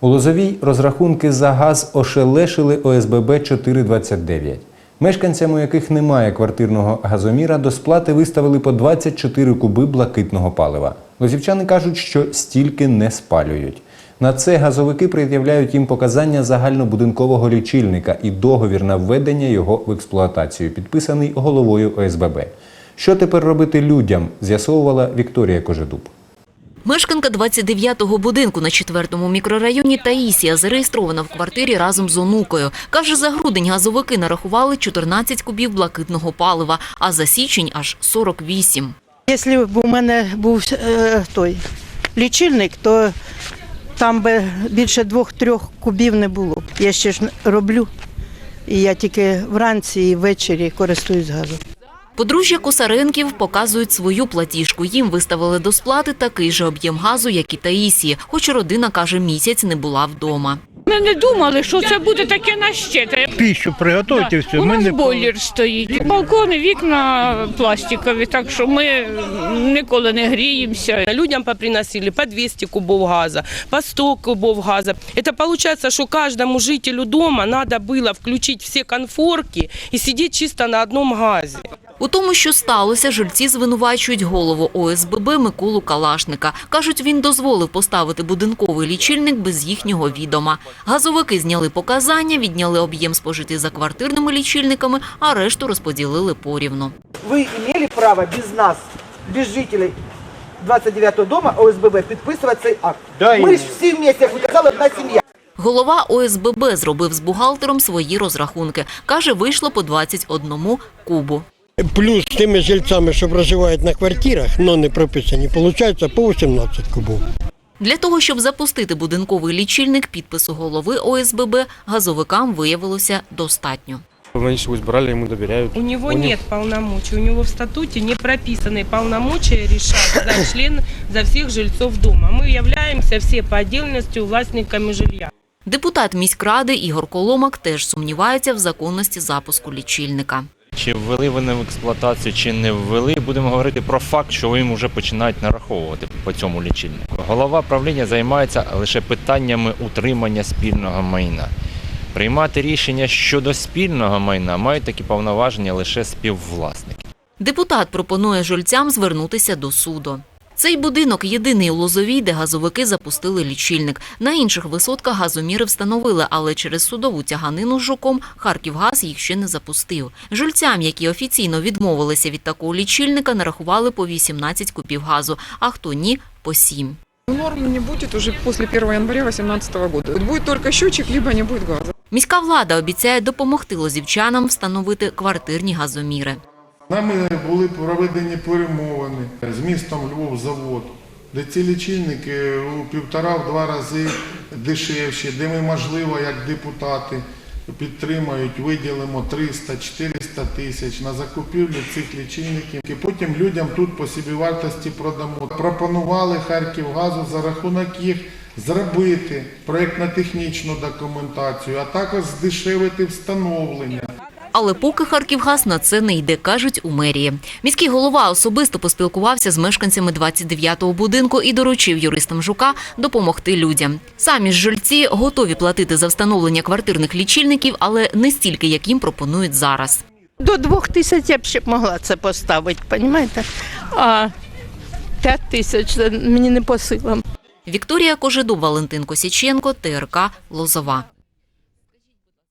У Лозовій розрахунки за газ ошелешили ОСББ 429. Мешканцям, у яких немає квартирного газоміра, до сплати виставили по 24 куби блакитного палива. Лозівчани кажуть, що стільки не спалюють. На це газовики пред'являють їм показання загальнобудинкового лічильника і договір на введення його в експлуатацію, підписаний головою ОСББ. Що тепер робити людям, з'ясовувала Вікторія Кожедуб. Мешканка 29-го будинку на 4-му мікрорайоні Таїсія зареєстрована в квартирі разом з онукою. Каже, за грудень газовики нарахували 14 кубів блакитного палива, а за січень аж 48. Якщо б у мене був е, той лічильник, то там би більше двох-трьох кубів не було. Я ще ж роблю, і я тільки вранці і ввечері користуюсь газом. Подружжя Косаренків показують свою платіжку. Їм виставили до сплати такий же об'єм газу, як і Таїсії, хоч родина, каже, місяць не була вдома. Ми не думали, що це буде таке нащетре. пищу приготуйте, все. У Ми нас не бойлер стоїть. Балкони, вікна пластикові, так що ми ніколи не гріємося. Людям поприносили по 200 кубов газа, по 100 кубов газа. Это получается, что каждому жителю дома надо было включить все конфорки и сидеть чисто на одном газе. У тому, що сталося, жильці звинувачують голову ОСББ Миколу Калашника. Кажуть, він дозволив поставити будинковий лічильник без їхнього відома. Газовики зняли показання, відняли об'єм спожитий за квартирними лічильниками, а решту розподілили порівну. вы имели право без нас, без жителей 29-го дома ОСББ підписувати цей акт. Ми ж всі вместе, як ви казали, одна сім'я. Голова ОСББ зробив з бухгалтером свої розрахунки. Каже, вийшло по 21 кубу. Плюс з тими жильцями, що проживають на квартирах, але не прописані, виходить по 18 кубов. Для того, щоб запустити будинковий лічильник, підпису голови ОСББ газовикам виявилося достатньо. Они его избрали, ему доверяют. У них- нет полномочий, у него в статуте не прописаны полномочия решать за член, за всех жильцов дома. Мы являемся все по отдельности властниками жилья. Депутат міськради Ігор Коломак теж сумнівається в законності запуску лічильника. Чи ввели вони в експлуатацію, чи не ввели, будемо говорити про факт, що їм вже починають нараховувати по цьому лічильнику. Голова правління займається лише питаннями утримання спільного майна. Приймати рішення щодо спільного майна мають такі повноваження лише співвласники. Депутат пропонує жильцям звернутися до суду. Цей будинок єдиний у Лозовій, де газовики запустили лічильник. На інших висотках газоміри встановили, але через судову тяганину з жуком Харківгаз їх ще не запустив. Жильцям, які офіційно відмовилися від такого лічильника, нарахували по 18 кубів газу, а хто ні – по 7. Норм не будет уже после 1 января 2018 года. Будет только счетчик, либо не будет газа. Міська влада обіцяє допомогти лозівчанам встановити квартирні газоміри. Нами були проведені перемовини з містом Львов завод, де ці лічильники у півтора-два рази дешевші, де ми, можливо, як депутати підтримають, виділимо 300-400 тисяч на закупівлю цих лічильників. І потім людям тут по собівартості продамо. Пропонували Харківгазу за рахунок їх зробити проєктно-технічну документацію, а також здешевити встановлення. Але поки Харківгаз на це не йде, кажуть у мерії. Міський голова особисто поспілкувався з мешканцями 29-го будинку і доручив юристам Жука допомогти людям. Самі ж жильці готові платити за встановлення квартирних лічильників, але не стільки, як їм пропонують зараз. До двох тисяч я б ще б могла це поставити, розумієте? А п'ять тисяч мені не по силам. Вікторія Кожедуб, Валентин Косіченко, ТРК Лозова.